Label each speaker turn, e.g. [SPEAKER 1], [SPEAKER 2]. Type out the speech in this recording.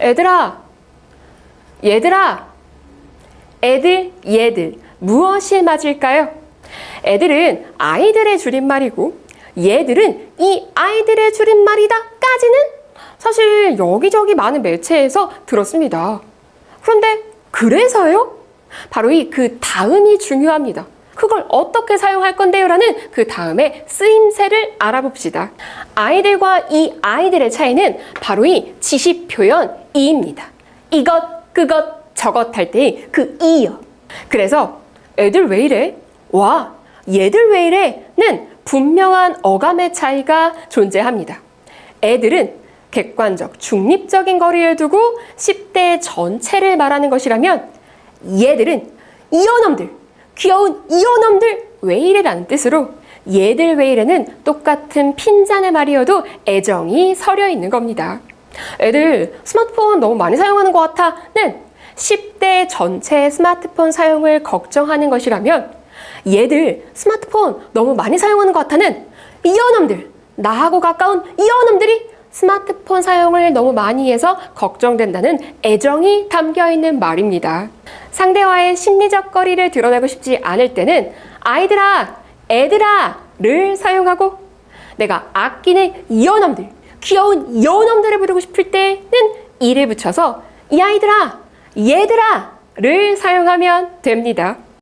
[SPEAKER 1] 애들아, 얘들아, 애들, 얘들, 무엇이 맞을까요? 애들은 아이들의 줄임말이고, 얘들은 이 아이들의 줄임말이다 까지는 사실 여기저기 많은 매체에서 들었습니다. 그런데 그래서요? 바로 이 그 다음이 중요합니다. 그걸 어떻게 사용할 건데요? 라는 그 다음에 쓰임새를 알아봅시다. 아이들과 이 아이들의 차이는 바로 이 지시 표현 이입니다. 이것, 그것, 저것 할 때의 그 이요. 그래서 애들 왜 이래? 와, 얘들 왜 이래? 는 분명한 어감의 차이가 존재합니다. 애들은 객관적, 중립적인 거리를 두고 10대 전체를 말하는 것이라면 얘들은 이어놈들, 귀여운 이어놈들 왜 이래라는 뜻으로 얘들 왜 이래는 똑같은 핀잔의 말이어도 애정이 서려 있는 겁니다. 애들 스마트폰 너무 많이 사용하는 것 같아는 10대 전체 스마트폰 사용을 걱정하는 것이라면 얘들 스마트폰 너무 많이 사용하는 것 같아는 이어놈들 나하고 가까운 이어놈들이 스마트폰 사용을 너무 많이 해서 걱정된다는 애정이 담겨 있는 말입니다. 상대와의 심리적 거리를 드러내고 싶지 않을 때는 아이들아, 애들아를 사용하고 내가 아끼는 이어놈들, 귀여운 이어놈들을 부르고 싶을 때는 이를 붙여서 이 아이들아, 얘들아를 사용하면 됩니다.